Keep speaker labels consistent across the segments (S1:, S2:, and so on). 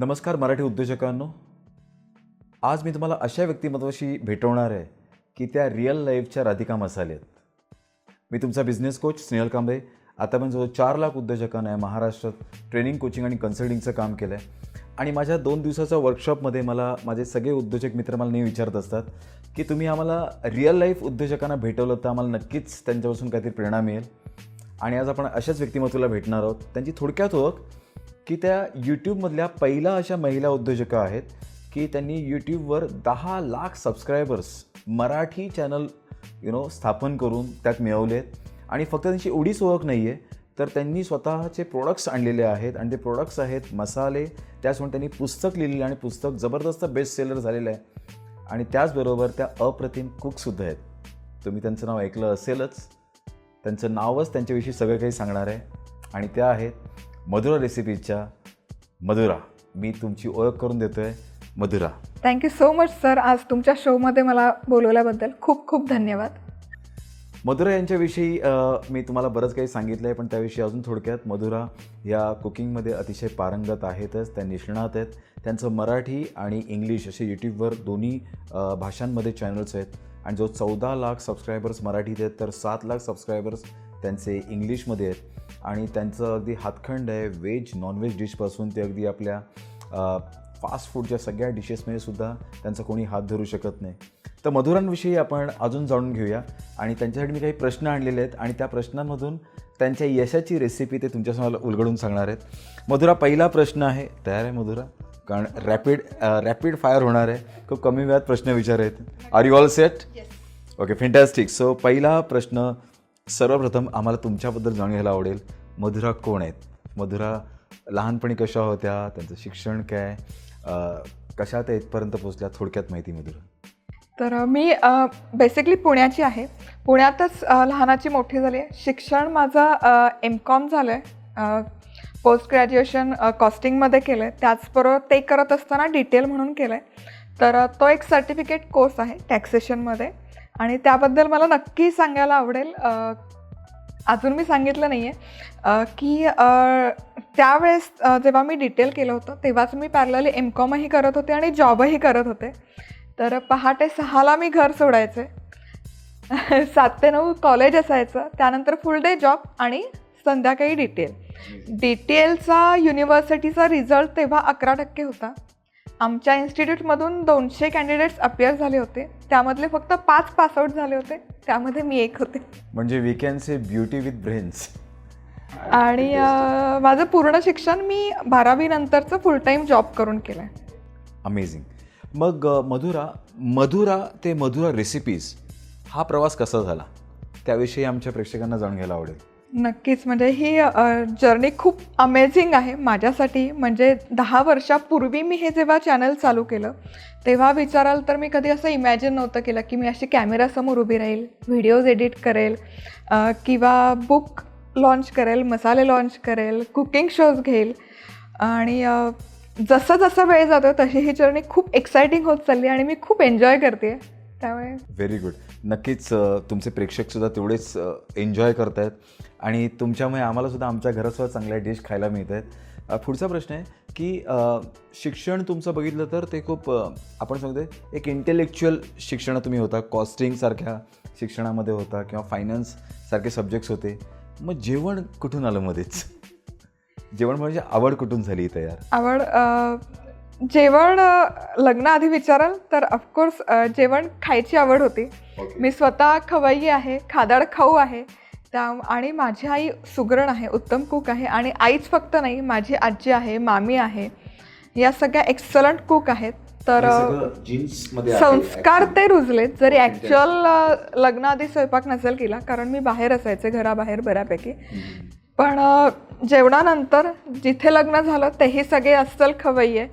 S1: नमस्कार मराठी उद्योजकांनो. आज मी तुम्हाला अशा व्यक्तिमत्वाशी भेटवणार आहे की त्या रिअल लाईफच्या राधिका मसाले आहेत मी तुमचा बिझनेस कोच स्नेहल कांबळे. आता पण जवळ चार लाख उद्योजकांना आहे महाराष्ट्रात ट्रेनिंग कोचिंग आणि कन्सल्टिंगचं काम केलं आहे आणि माझ्या दोन दिवसाच्या वर्कशॉपमध्ये मला माझे सगळे उद्योजक मित्र मला नेहमी विचारत असतात की तुम्ही आम्हाला रिअल लाईफ उद्योजकांना भेटवलं तर आम्हाला नक्कीच त्यांच्यापासून काहीतरी प्रेरणा मिळेल. आणि आज आपण अशाच व्यक्तिमत्वाला भेटणार आहोत. त्यांची थोडक्यात ओळख की त्या यूट्यूबमधल्या पहिल्या अशा महिला उद्योजका आहेत की त्यांनी यूट्यूबवर दहा lakh subscribers Marathi channel you know स्थापन करून त्यात मिळवले आहेत आणि फक्त त्यांची एवढीच ओळख नाही आहे तर त्यांनी स्वतःचे प्रोडक्ट्स आणलेले आहेत आणि ते प्रोडक्ट्स आहेत मसाले. त्याचमुळे त्यांनी पुस्तक लिहिलेलं आणि पुस्तक जबरदस्त बेस्ट सेलर झालेलं आहे. आणि त्याचबरोबर त्या अप्रतिम कुकसुद्धा आहेत. तुम्ही त्यांचं नाव ऐकलं असेलच. त्यांचं नावच त्यांच्याविषयी सगळं काही सांगणार आहे. आणि त्या आहेत. मधुरा रेसिपीजच्या मधुरा. मी तुमची ओळख करून देतो आहे Madhura
S2: thank you so much sir आज तुमच्या शोमध्ये मला बोलवल्याबद्दल खूप खूप धन्यवाद.
S1: मधुरा यांच्याविषयी मी तुम्हाला बरंच काही सांगितलं आहे पण त्याविषयी अजून थोडक्यात मधुरा या कुकिंगमध्ये अतिशय पारंगत आहेतच त्या निष्णात आहेत. त्यांचं मराठी आणि इंग्लिश असे यूट्यूबवर दोन्ही भाषांमध्ये चॅनल्स आहेत. आणि जो चौदा लाख सबस्क्रायबर्स मराठीत आहेत तर सात लाख सबस्क्रायबर्स त्यांचे इंग्लिशमध्ये आहेत. आणि त्यांचं अगदी हातखंड आहे व्हेज नॉनव्हेज डिशपासून ते अगदी आपल्या फास्ट फूडच्या सगळ्या डिशेसमध्ये सुद्धा त्यांचा कोणी हात धरू शकत नाही. तर मधुरांविषयी आपण अजून जाणून घेऊया. आणि त्यांच्यासाठी मी काही प्रश्न आणलेले आहेत. आणि त्या प्रश्नांमधून त्यांच्या यशाची रेसिपी ते तुमच्यासमोर उलगडून सांगणार आहेत. मधुरा पहिला प्रश्न आहे. तयार आहे मधुरा? कारण रॅपिड रॅपिड फायर होणार आहे. खूप कमी वेळात प्रश्न विचार आहेत are you all set okay fantastic so पहिला प्रश्न सर्वप्रथम आम्हाला तुमच्याबद्दल जाणून घ्यायला आवडेल. मधुरा कोण आहेत? मधुरा लहानपणी कशा होत्या? त्यांचं शिक्षण काय? कशा त्या इथपर्यंत पोहोचल्या? थोडक्यात माहिती मधुरा.
S2: तर मी बेसिकली पुण्याची आहे. पुण्यातच लहानाची मोठी झाली आहे. शिक्षण माझं एम कॉम झालं आहे पोस्ट ग्रॅज्युएशन कॉस्टिंगमध्ये केलं आहे त्याचबरोबर ते करत असताना डिटेल म्हणून केलं आहे तर तो एक सर्टिफिकेट कोर्स आहे टॅक्सेशनमध्ये आणि त्याबद्दल मला नक्की सांगायला आवडेल. अजून मी सांगितलं नाही आहे की त्यावेळेस जेव्हा मी डिटेल केलं होतं तेव्हाच मी पॅरलली एम कॉमही करत होते आणि जॉबही करत होते. तर पहाटे सहाला मी घर सोडायचे. सात ते नऊ कॉलेज असायचं. त्यानंतर फुल डे जॉब आणि संध्याकाळी डिटेल डिटेलचा युनिव्हर्सिटीचा रिझल्ट तेव्हा अकरा टक्के होता. आमच्या इन्स्टिट्यूटमधून दोनशे कॅन्डिडेट्स अपियर झाले होते. त्यामधले फक्त पाच पासआउट झाले होते. त्यामध्ये मी एक होते.
S1: म्हणजे we can say beauty with brains
S2: आणि माझं पूर्ण शिक्षण मी बारावी नंतरचं फुल टाईम जॉब करून केलं आहे
S1: अमेझिंग मग मधुरा मधुरा ते मधुरा रेसिपीज हा प्रवास कसा झाला? त्याविषयी आमच्या प्रेक्षकांना जाणून घ्यायला आवडेल.
S2: नक्कीच. म्हणजे ही जर्नी खूप अमेझिंग आहे माझ्यासाठी. म्हणजे दहा वर्षापूर्वी मी हे जेव्हा चॅनल चालू केलं तेव्हा विचाराल तर मी कधी असं इमॅजिन नव्हतं केलं की मी अशी कॅमेरासमोर उभी राहील व्हिडिओज एडिट करेल किंवा बुक लॉन्च करेल मसाले लॉन्च करेल कुकिंग शोज घेईल. आणि जसं जसं वेळ जातो तशी ही जर्नी खूप एक्सायटिंग होत चालली आणि मी खूप एन्जॉय करते त्यामुळे
S1: व्हेरी गुड नक्कीच तुमचे प्रेक्षकसुद्धा तेवढेच एन्जॉय करत आहेत आणि तुमच्यामुळे आम्हालासुद्धा आमच्या घरासुद्धा चांगल्या डिश खायला मिळत आहेत पुढचा प्रश्न आहे की शिक्षण तुमचं बघितलं तर ते खूप आपण सांगतोय एक इंटेलेक्च्युअल शिक्षण तुम्ही होता. कॉस्टिंगसारख्या शिक्षणामध्ये होता किंवा फायनान्स सारखे सब्जेक्ट्स होते. मग जेवण कुठून आलं मध्येच? जेवण म्हणजे आवड कुठून झाली तयार
S2: आवड जेवण लग्नाआधी विचाराल तर ऑफकोर्स जेवण खायची आवड होती. मी स्वतः खवय्ई आहे खादाड खाऊ आहे. त्या आणि माझी आई सुगरण आहे उत्तम कुक आहे आणि आईच फक्त नाही माझी आजी आहे मामी आहे. या सगळ्या एक्सलंट कुक आहेत. तर संस्कार ते रुजलेत. जरी ॲक्च्युअल लग्नाआधी स्वयंपाक नसेल केला कारण मी बाहेर असायचे घराबाहेर बऱ्यापैकी. पण जेवणानंतर जिथे लग्न झालं तेही सगळे अस्सल खवय्ये.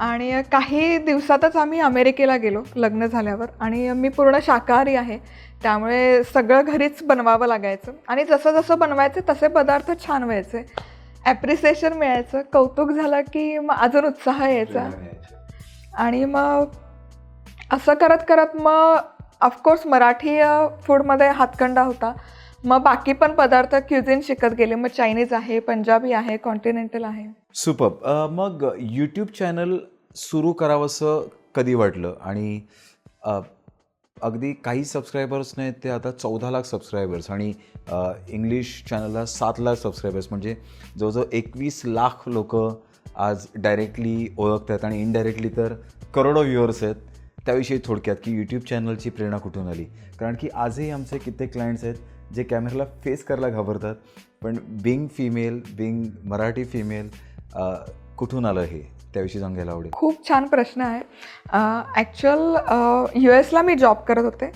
S2: आणि काही दिवसातच आम्ही अमेरिकेला गेलो लग्न झाल्यावर. आणि मी पूर्ण शाकाहारी आहे. त्यामुळे सगळं घरीच बनवावं लागायचं. आणि जसं जसं बनवायचं तसे पदार्थ छान व्हायचे. ॲप्रिसिएशन मिळायचं. कौतुक झालं की मग अजून उत्साह यायचा. आणि मग असं करत करत मग ऑफकोर्स मराठी फूडमध्ये हातखंडा होता. मग बाकी पण पदार्थ क्युझिन शिकत गेले. मग चायनीज आहे पंजाबी आहे कॉन्टिनेंटल आहे.
S1: सुपर मग यूट्यूब चॅनल सुरू करावंसं कधी वाटलं? आणि अ, अगदी काही सबस्क्रायबर्स नाहीत ते आता चौदा लाख सबस्क्रायबर्स आणि अ, इंग्लिश चॅनलला सात लाख सबस्क्रायबर्स म्हणजे जवळजवळ एकवीस लाख लोक आज डायरेक्टली ओळखतात आणि इनडायरेक्टली तर करोडो व्ह्युअर्स आहेत. त्याविषयी थोडक्यात की यूट्यूब चॅनलची प्रेरणा कुठून आली? कारण की आजही आमचे कित्येक क्लायंट्स आहेत जे कॅमेराला फेस करायला घाबरतात. पण being female being Marathi female कुठून आलं हे? त्याविषयी सांगायला आवडेल.
S2: खूप छान प्रश्न आहे. ॲक्च्युअल यू एसला मी जॉब करत होते.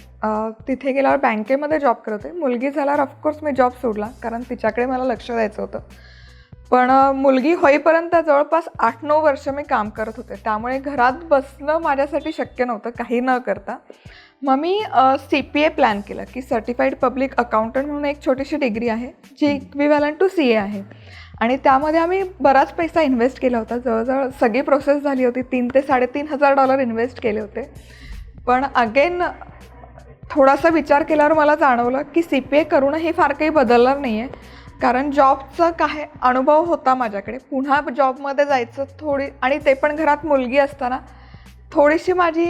S2: तिथे गेल्यावर बँकेमध्ये जॉब करत होते. मुलगी झाल्यावर ऑफकोर्स मी जॉब सोडला कारण तिच्याकडे मला लक्ष द्यायचं होतं. पण मुलगी होईपर्यंत जवळपास आठ नऊ वर्ष मी काम करत होते. त्यामुळे घरात बसणं माझ्यासाठी शक्य नव्हतं काही न करता. मग मी सी पी ए प्लॅन केला की सर्टिफाईड पब्लिक अकाउंटंट म्हणून एक छोटीशी डिग्री आहे जी इक्विव्हॅलंट टू सी ए आहे. आणि त्यामध्ये आम्ही बराच पैसा इन्व्हेस्ट केला होता. जवळजवळ सगळी प्रोसेस झाली होती. तीन ते साडेतीन हजार डॉलर इन्व्हेस्ट केले होते. पण अगेन थोडासा विचार केल्यावर मला जाणवलं की सी पी ए करून हे फार काही बदलणार नाही आहे कारण जॉबचा काय अनुभव होता माझ्याकडे. पुन्हा जॉबमध्ये जायचं थोडी आणि ते पण घरात मुलगी असताना थोडीशी माझी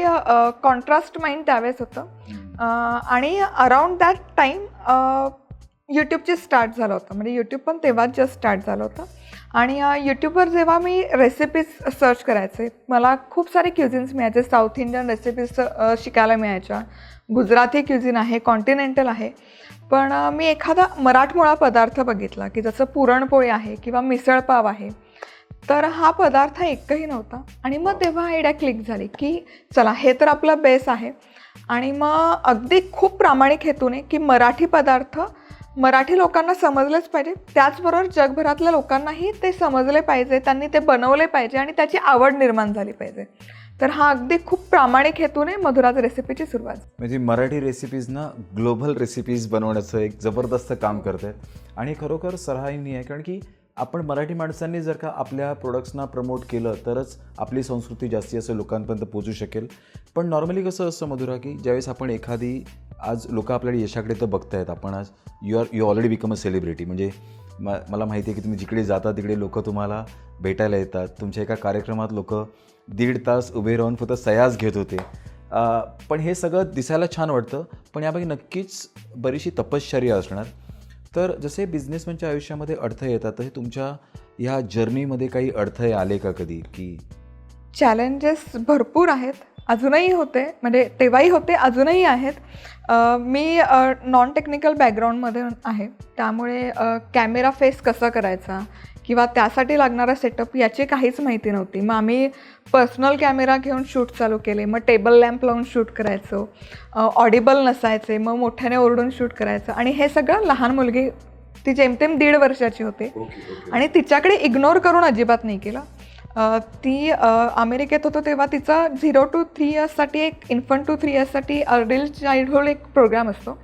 S2: कॉन्ट्रास्ट माइंड त्यावेळेस होतं. आणि अराउंड दॅट टाईम यूट्यूबचे स्टार्ट झालं होतं. म्हणजे यूट्यूब पण तेव्हाच जस्ट स्टार्ट झालं होतं. आणि यूट्यूबवर जेव्हा मी रेसिपीज सर्च करायचे मला खूप सारे क्युझिन्स मिळायचे. साऊथ इंडियन रेसिपीज शिकायला मिळायच्या. गुजराती क्युझिन आहे कॉन्टिनेंटल आहे. पण मी एखादा मराठमोळा पदार्थ बघितला की जसं पुरणपोळी आहे किंवा मिसळपाव आहे. तर हा पदार्थ एकही नव्हता. आणि मग तेव्हा आयडिया क्लिक झाली की चला हे तर आपला बेस आहे. आणि मग अगदी खूप प्रामाणिक हेतूने की मराठी पदार्थ मराठी लोकांना समजलेच पाहिजे. त्याचबरोबर जगभरातल्या लोकांनाही ते समजले पाहिजे त्यांनी ते बनवले पाहिजे आणि त्याची आवड निर्माण झाली पाहिजे. तर हा अगदी खूप प्रामाणिक हेतूने मधुराज रेसिपीची सुरुवात
S1: म्हणजे मराठी रेसिपीजना ग्लोबल रेसिपीज बनवण्याचं एक जबरदस्त काम करत आहेत आणि खरोखर सराहनीय आहे कारण की आपण मराठी माणसांनी जर का आपल्या प्रोडक्ट्सना प्रमोट केलं तरच आपली संस्कृती जास्ती असं लोकांपर्यंत पोचू शकेल. पण नॉर्मली कसं असतं मधुरा की ज्यावेळेस आपण एखादी आज लोक आपल्याला यशाकडे तर बघतायत आपण आज you are you already become a celebrity म्हणजे म मला माहिती आहे की तुम्ही जिकडे जाता तिकडे लोक तुम्हाला भेटायला येतात. तुमच्या एका कार्यक्रमात लोक दीड तास उभे राहून फक्त सयाज घेत होते. पण हे सगळं दिसायला छान वाटतं पण यापैकी नक्कीच बरीचशी तपश्चर्या असणार. तर जसे बिझनेसमॅनच्या आयुष्यामध्ये अडथळे येतात तसे तुमच्या ह्या जर्नीमध्ये काही अडथळे आले का कधी? की
S2: चॅलेंजेस भरपूर आहेत. अजूनही होते. म्हणजे तेव्हाही होते अजूनही आहेत. मी नॉन टेक्निकल बॅकग्राऊंडमध्ये आहे. त्यामुळे कॅमेरा फेस कसा करायचा? किंवा त्यासाठी लागणारा सेटअप याची काहीच माहिती नव्हती. मग आम्ही पर्सनल कॅमेरा घेऊन शूट चालू केले. मग टेबल लॅम्प लावून शूट करायचो. ऑडिबल नसायचे. मग मोठ्याने ओरडून शूट करायचं. आणि हे सगळं लहान मुलगी ती जेमतेम दीड वर्षाची होते. आणि तिच्याकडे इग्नोर करून अजिबात नाही केलं. ती अमेरिकेत होतो तेव्हा तिचा झिरो टू थ्री इयर्ससाठी एक इन्फंट टू थ्री इयर्ससाठी अर्डेल चाइल्डहुड एक प्रोग्राम असतो.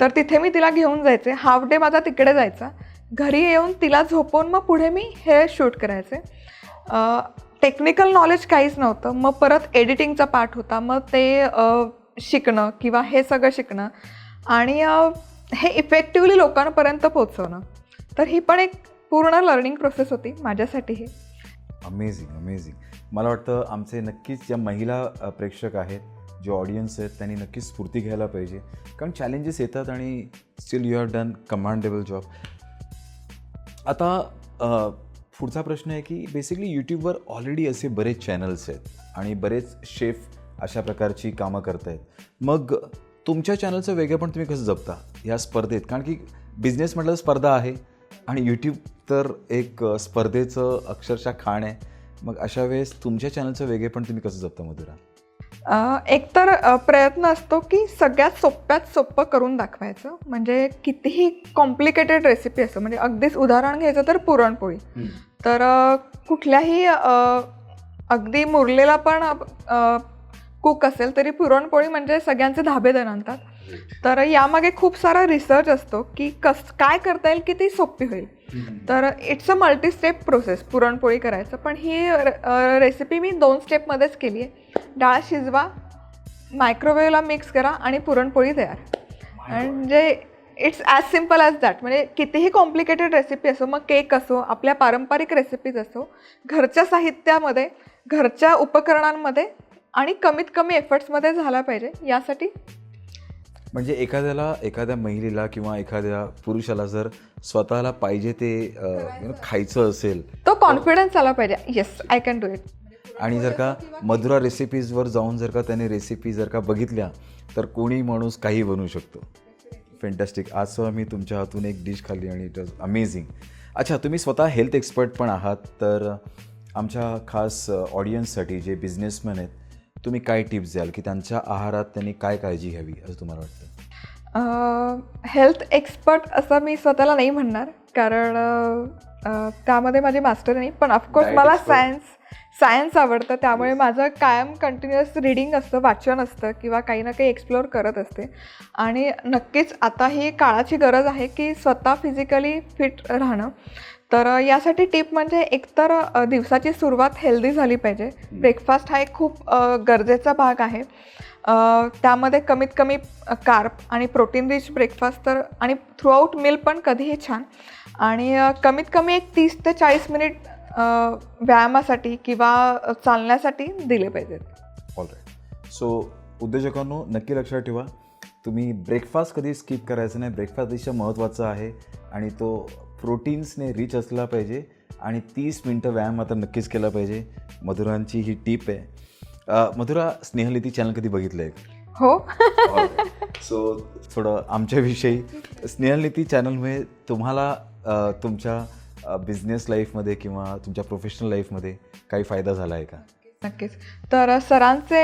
S2: तर तिथे मी तिला घेऊन जायचे. हाफ डे माझा तिकडे जायचा. घरी येऊन तिला झोपवून मग पुढे मी हे शूट करायचे. टेक्निकल नॉलेज काहीच नव्हतं. मग परत एडिटिंगचा पार्ट होता. मग ते शिकणं किंवा हे सगळं शिकणं आणि हे इफेक्टिवली लोकांपर्यंत पोचवणं तर ही पण एक पूर्ण लर्निंग प्रोसेस होती माझ्यासाठीही
S1: अमेझिंग अमेझिंग मला वाटतं आमचे नक्कीच ज्या महिला प्रेक्षक आहेत जे ऑडियन्स आहेत त्यांनी नक्कीच स्फूर्ती घ्यायला पाहिजे. कारण चॅलेंजेस येतात आणि still you have done commendable job आता पुढचा प्रश्न आहे की बेसिकली यूट्यूबवर ऑलरेडी असे बरेच चॅनल्स आहेत आणि बरेच शेफ अशा प्रकारची कामं करत आहेत मग तुमच्या चॅनलचं वेगळं पण तुम्ही कसं जपता? या स्पर्धेत. कारण की बिझनेस म्हटलं स्पर्धा आहे आणि यूट्यूब तर एक स्पर्धेचं अक्षरशः खाण आहे. मग अशा वेळेस तुमच्या चॅनलचं वेगळे पण तुम्ही कसं जपता मधुरा?
S2: एकतर अ, प्रयत्न असतो की सगळ्यात सोप्यात सोपं करून दाखवायचं. म्हणजे कितीही कॉम्प्लिकेटेड रेसिपी असं म्हणजे अगदीच उदाहरण घ्यायचं तर पुरणपोळी. तर कुठल्याही अगदी मुरलेला पण कुक असेल तरी पुरणपोळी म्हणजे सगळ्यांचे धाबे दण आणतात तर यामागे खूप सारा रिसर्च असतो की कस काय करता येईल की ती सोपी होईल. तर it's a multi step process puranpoli करायचं. पण ही रेसिपी मी दोन स्टेपमध्येच केली आहे. डाळ शिजवा मायक्रोवेव्हला मिक्स करा आणि पुरणपोळी तयार. म्हणजे it's as simple as that म्हणजे कितीही कॉम्प्लिकेटेड रेसिपी असो मग केक असो आपल्या पारंपरिक रेसिपीज असो घरच्या साहित्यामध्ये घरच्या उपकरणांमध्ये आणि कमीत कमी एफर्ट्समध्ये झाला पाहिजे. यासाठी
S1: म्हणजे एखाद्याला एखाद्या महिलेला किंवा एखाद्या पुरुषाला जर स्वतःला पाहिजे ते अ, खायचं असेल.
S2: तो कॉन्फिडन्स आला पाहिजे. Yes I can do it
S1: आणि जर का मधुरा रेसिपीजवर जाऊन जर का त्याने रेसिपी जर का बघितल्या तर कोणी माणूस काही बनवू शकतो. फॅन्टॅस्टिक आज मी तुमच्या हातून एक डिश खाल्ली आणि इट वॉज अमेझिंग अच्छा तुम्ही स्वतः हेल्थ एक्सपर्ट पण आहात तर आमच्या खास ऑडियन्ससाठी जे बिझनेसमॅन आहेत तुम्ही काय टिप्स द्याल की त्यांच्या आहारात त्यांनी काय काळजी घ्यावी असं तुम्हाला वाटतं?
S2: हेल्थ एक्सपर्ट असं मी स्वतःला नाही म्हणणार कारण त्यामध्ये माझी मास्टर नाही पण ऑफकोर्स मला. सायन्स सायन्स आवडतं. त्यामुळे माझं कायम कंटिन्युअस रिडिंग असतं वाचन असतं किंवा काही ना काही एक्सप्लोअर करत असते. आणि नक्कीच आता ही काळाची गरज आहे की स्वतः फिजिकली फिट राहणं. तर यासाठी टिप म्हणजे एकतर दिवसाची सुरुवात हेल्दी झाली पाहिजे. ब्रेकफास्ट हा एक खूप गरजेचा भाग आहे. त्यामध्ये कमीत कमी कार्प आणि प्रोटीन रिच ब्रेकफास्ट तर आणि थ्रूआउट मील पण कधीही छान. आणि कमीत कमी एक तीस ते चाळीस मिनिट व्यायामासाठी किंवा चालण्यासाठी दिले पाहिजेत.
S1: ऑल राईट सो उद्योजकांनो नक्की लक्षात ठेवा. तुम्ही ब्रेकफास्ट कधी स्किप करायचं नाही. ब्रेकफास्ट अतिशय महत्त्वाचा आहे आणि तो प्रोटीन्सने रिच असला पाहिजे आणि तीस मिनटं व्यायाम आता नक्कीच केला पाहिजे. मधुरांची ही टीप आहे. मधुरा स्नेहलिती चॅनल कधी बघितलं आहे
S2: हो.
S1: सो थोडं आमच्याविषयी. स्नेहलिती चॅनलमुळे तुम्हाला तुमच्या बिझनेस लाईफमध्ये किंवा तुमच्या प्रोफेशनल लाईफमध्ये काही फायदा झाला आहे का?
S2: नक्कीच. तर सरांचे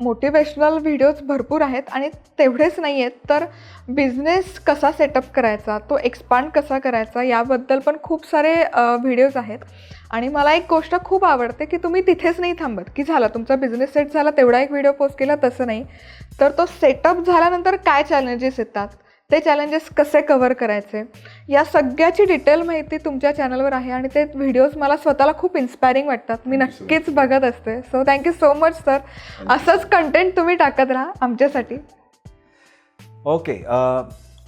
S2: मोटिवेशनल व्हिडिओज भरपूर आहेत आणि तेवढेच नाही आहेत तर बिझनेस कसा सेटअप करायचा तो एक्सपांड कसा करायचा याबद्दल पण खूप सारे व्हिडिओज आहेत. आणि मला एक गोष्ट खूप आवडते की तुम्ही तिथेच नाही थांबत की झालं तुमचा बिझनेस सेट झाला तेवढा एक व्हिडिओ पोस्ट केला तसं नाही. तर तो सेटअप झाल्यानंतर काय चॅलेंजेस येतात? ते चॅलेंजेस कसे कव्हर करायचे? या सगळ्याची डिटेल माहिती तुमच्या चॅनलवर आहे आणि ते व्हिडिओज मला स्वतःला खूप इन्स्पायरिंग वाटतात. मी नक्कीच बघत असते. So thank you so much sir असंच कंटेंट तुम्ही टाकत राहा आमच्यासाठी.
S1: ओके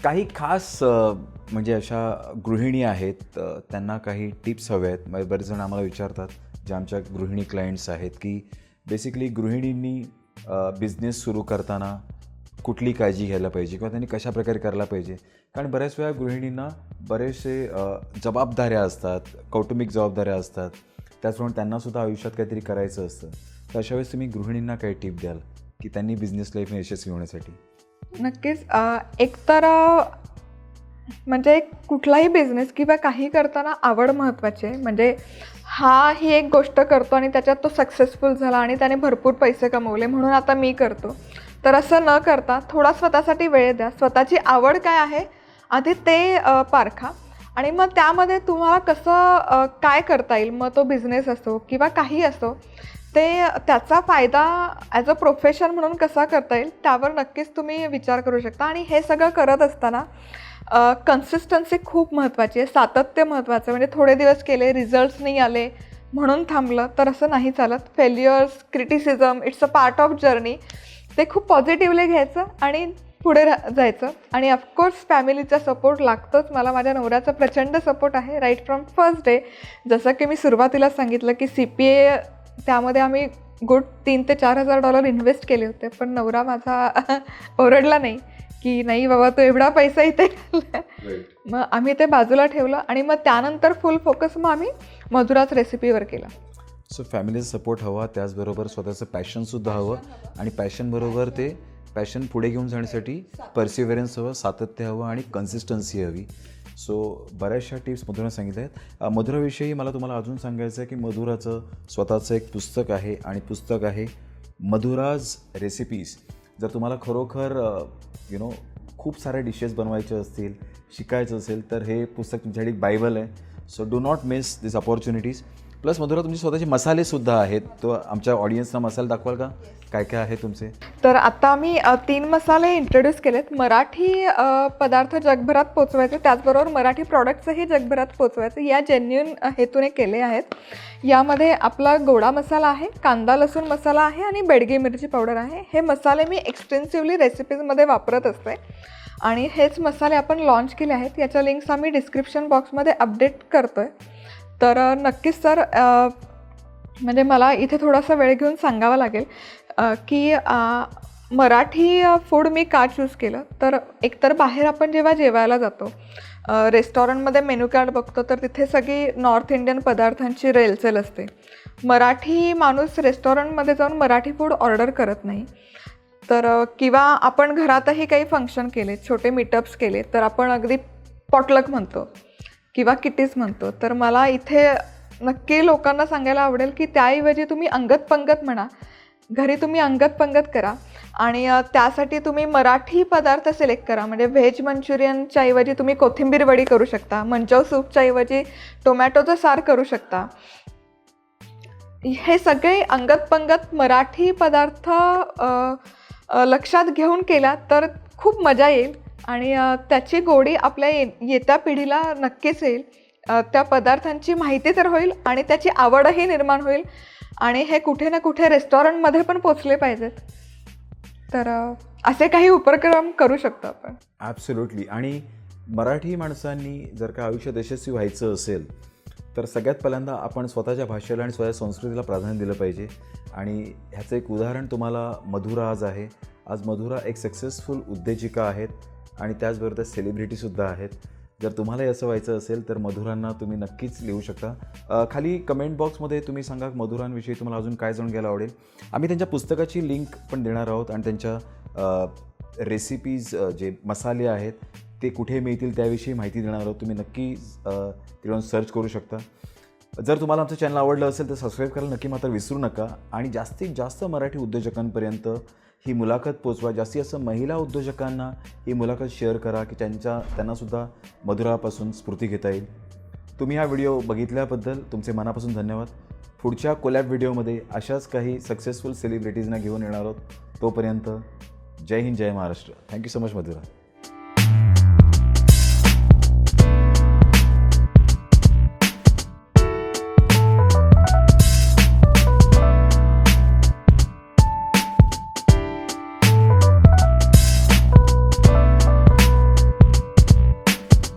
S1: काही खास म्हणजे अशा गृहिणी आहेत त्यांना काही टिप्स हवे आहेत. म्हणजे बरेच जण आम्हाला विचारतात जे आमच्या गृहिणी क्लायंट्स आहेत की बेसिकली गृहिणींनी बिझनेस सुरू करताना कुठली काळजी घ्यायला पाहिजे किंवा त्यांनी कशा प्रकारे करायला पाहिजे. कारण बऱ्याच वेळा गृहिणींना बरेचसे जबाबदाऱ्या असतात कौटुंबिक जबाबदाऱ्या असतात. त्याचप्रमाणे त्यांनासुद्धा आयुष्यात काहीतरी करायचं असतं. तर अशा वेळेस तुम्ही गृहिणींना काही टिप द्याल की त्यांनी बिझनेस लाईफने यशस्वी होण्यासाठी?
S2: नक्कीच. एकतर म्हणजे म्हणजे कुठलाही बिझनेस किंवा काही करताना आवड महत्त्वाची आहे. म्हणजे हा ही एक गोष्ट करतो आणि त्याच्यात तो सक्सेसफुल झाला आणि त्याने भरपूर पैसे कमवले म्हणून आता मी करतो. तर असं न करता थोडा स्वतःसाठी वेळ द्या. स्वतःची आवड काय आहे आधी ते पारखा. आणि मग त्यामध्ये तुम्हाला कसं काय करता येईल मग तो बिझनेस असो किंवा काही असो ते त्याचा फायदा ॲज अ प्रोफेशन म्हणून कसा करता येईल त्यावर नक्कीच तुम्ही विचार करू शकता. आणि हे सगळं करत असताना कन्सिस्टन्सी खूप महत्त्वाची आहे. सातत्य महत्त्वाचं म्हणजे थोडे दिवस केले रिझल्ट्स नाही आले म्हणून थांबलं तर असं नाही चालत. Failures criticism it's a part of journey ते खूप पॉझिटिव्हली घ्यायचं आणि पुढे रा जायचं. आणि ऑफकोर्स फॅमिलीचा सपोर्ट लागतोच. मला माझ्या नवऱ्याचा प्रचंड सपोर्ट आहे राईट फ्रॉम फर्स्ट डे जसं की मी सुरुवातीला सांगितलं की सी पी ए त्यामध्ये आम्ही गुड तीन ते चार हजार डॉलर इन्व्हेस्ट केले होते. पण नवरा माझा ओरडला नाही की नाही बाबा तू एवढा पैसा इथे. मग आम्ही ते बाजूला ठेवलं आणि मग त्यानंतर फुल फोकस मग आम्ही मधुराच रेसिपीवर केला.
S1: सो फॅमिलीचा सपोर्ट हवा त्याचबरोबर स्वतःचं पॅशनसुद्धा हवं. आणि पॅशनबरोबर ते पॅशन पुढे घेऊन जाण्यासाठी पर्सिव्हरन्स हवं सातत्य हवं आणि कन्सिस्टन्सी हवी. सो बऱ्याचशा टिप्स मधुरा सांगितल्या आहेत. मधुराविषयी मला तुम्हाला अजून सांगायचं आहे की मधुराचं स्वतःचं एक पुस्तक आहे आणि पुस्तक आहे मधुराज रेसिपीज जर तुम्हाला खरोखर यु नो खूप साऱ्या डिशेस बनवायच्या असतील शिकायचं असेल तर हे पुस्तक तुमच्यासाठी बायबल आहे. So do not miss this opportunities plus Madhura तुमचे स्वतःचे मसालेसुद्धा आहेत. तो आमच्या ऑडियन्सना मसाले दाखवाल का? काय काय आहे तुमचे?
S2: तर आता आम्ही तीन मसाले इंट्रोड्यूस केलेत. मराठी पदार्थ जगभरात पोचवायचे. त्याचबरोबर मराठी प्रॉडक्ट्सही जगभरात पोचवायचे. या जेन्युन हेतूने केले आहेत. यामध्ये आपला गोडा मसाला आहे कांदा लसूण मसाला आहे आणि बेडगी मिरची पावडर आहे. हे मसाले मी एक्सटेन्सिव्हली रेसिपीजमध्ये वापरत असते. आणि हेच मसाले आपण लॉन्च केले आहेत. याच्या लिंक्स आम्ही डिस्क्रिप्शन बॉक्समध्ये अपडेट करतो आहे तर नक्कीच सर म्हणजे मला इथे थोडासा वेळ घेऊन सांगावा लागेल की मराठी फूड मी का चूज केलं? तर एकतर बाहेर आपण जेव्हा जेवायला जातो रेस्टॉरंटमध्ये मेनू कार्ड बघतो तर तिथे सगळी नॉर्थ इंडियन पदार्थांची रेलचेल असते. मराठी माणूस रेस्टॉरंटमध्ये जाऊन मराठी फूड ऑर्डर करत नाही. तर किंवा आपण घरातही काही फंक्शन केले छोटे मीटअप्स केले तर आपण अगदी पॉटलक म्हणतो. किंवा किटीज म्हणतो तर मला इथे नक्की लोकांना सांगायला आवडेल की त्याऐवजी तुम्ही अंगत पंगत म्हणा. घरी तुम्ही अंगत पंगत करा आणि त्यासाठी तुम्ही मराठी पदार्थ सिलेक्ट करा. म्हणजे व्हेज मंचुरियनच्या ऐवजी तुम्ही कोथिंबीर वडी करू शकता मंचव सूपच्या ऐवजी टोमॅटोचं सार करू शकता. हे सगळे अंगत पंगत मराठी पदार्थ लक्षात घेऊन केला तर खूप मजा येईल. आणि त्याची गोडी आपल्या ये येत्या पिढीला नक्कीच येईल. त्या पदार्थांची माहिती तर होईल आणि त्याची आवडही निर्माण होईल आणि हे कुठे ना कुठे रेस्टॉरंटमध्ये पण पोचले पाहिजेत. तर असे काही उपक्रम करू शकतो आपण.
S1: ॲब्सोल्युटली आणि मराठी माणसांनी जर का आयुष्यात यशस्वी व्हायचं असेल तर सगळ्यात पहिल्यांदा आपण स्वतःच्या भाषेला आणि स्वतःच्या संस्कृतीला प्राधान्य दिलं पाहिजे. आणि ह्याचं एक उदाहरण तुम्हाला मधुरा आज आहे. आज मधुरा एक सक्सेसफुल उद्योजिका आहेत. आणि त्याचबरोबर त्या सेलिब्रिटीसुद्धा आहेत. जर तुम्हालाही असं व्हायचं असेल तर मधुरांना तुम्ही नक्कीच लिहू शकता. खाली कमेंट बॉक्समध्ये तुम्ही सांगा मधुरांविषयी तुम्हाला अजून काय जाणून घ्यायला आवडेल. आम्ही त्यांच्या पुस्तकाची लिंक पण देणार आहोत आणि त्यांच्या रेसिपीज जे मसाले आहेत ते कुठे मिळतील त्याविषयी माहिती देणार आहोत. तुम्ही नक्की तिकडून सर्च करू शकता. जर तुम्हाला आमचं चॅनल आवडलं असेल तर सबस्क्राईब करायला नक्की मात्र विसरू नका. आणि जास्तीत जास्त मराठी उद्योजकांपर्यंत ही मुलाखत पोचवा. जास्तीत जास्त महिला उद्योजकांना ही मुलाखत शेअर करा की त्यांच्या त्यांनासुद्धा मधुरापासून स्फूर्ती घेता येईल. तुम्ही हा व्हिडिओ बघितल्याबद्दल तुमचे मनापासून धन्यवाद. पुढच्या कोलॅब व्हिडिओमध्ये अशाच काही सक्सेसफुल सेलिब्रिटीजना घेऊन येणार आहोत. तोपर्यंत Jai Hind Jai Maharashtra. Thank you so much Madhura.